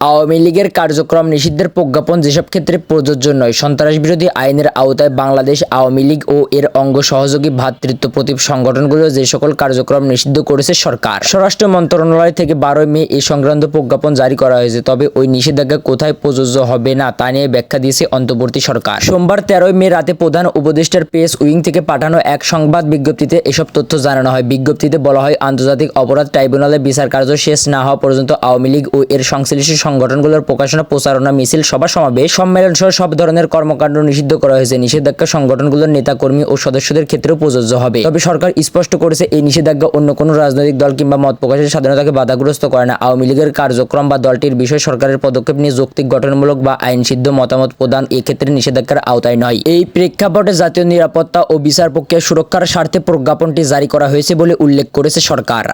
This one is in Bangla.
আওয়ামী লীগের কার্যক্রম নিষিদ্ধের প্রজ্ঞাপন যেসব ক্ষেত্রে প্রযোজ্য নয় সন্ত্রাস বিরোধী আইনের আওতায় বাংলাদেশ আওয়ামী লীগ ও এর অঙ্গ সহযোগী ভ্রাতৃত্ব প্রতীপ সংগঠনগুলো যে সকল কার্যক্রম নিষিদ্ধ করেছে সরকার। স্বরাষ্ট্র মন্ত্রণালয় থেকে বারোই মে এই সংক্রান্ত প্রজ্ঞাপন জারি করা হয়েছে, তবে ওই নিষেধাজ্ঞা কোথায় প্রযোজ্য হবে না তা নিয়ে ব্যাখ্যা দিয়েছে অন্তর্বর্তী সরকার। সোমবার তেরোই মে রাতে প্রধান উপদেষ্টার প্রেস উইং থেকে পাঠানো এক সংবাদ বিজ্ঞপ্তিতে এসব তথ্য জানানো হয়। বিজ্ঞপ্তিতে বলা হয়, আন্তর্জাতিক অপরাধ ট্রাইব্যুনালে বিচার কার্য শেষ না হওয়া পর্যন্ত আওয়ামী লীগ ও এর সংশ্লিষ্ট সংগঠনগুলোর প্রকাশনা, প্রচারণা, মিছিল, সভা, সমাবেশ, সম্মেলন সহ সব ধরনের কর্মকাণ্ড নিষিদ্ধ করা হয়েছে। নিষেধাজ্ঞা সংগঠনগুলোর নেতাকর্মী ও সদস্যদের ক্ষেত্রেও প্রযোজ্য হবে। তবে সরকার স্পষ্ট করেছে, এই নিষেধাজ্ঞা অন্য কোনো রাজনৈতিক দল কিংবা মত প্রকাশের স্বাধীনতাকে বাধাগ্রস্ত করে না। আওয়ামী লীগের কার্যক্রম বা দলটির বিষয়ে সরকারের পদক্ষেপ নিয়ে যৌক্তিক, গঠনমূলক বা আইনসিদ্ধ মতামত প্রদান এক্ষেত্রে নিষেধাজ্ঞার আওতায় নয়। এই প্রেক্ষাপটে জাতীয় নিরাপত্তা ও বিচার প্রক্রিয়া সুরক্ষার স্বার্থে প্রজ্ঞাপনটি জারি করা হয়েছে বলে উল্লেখ করেছে সরকার।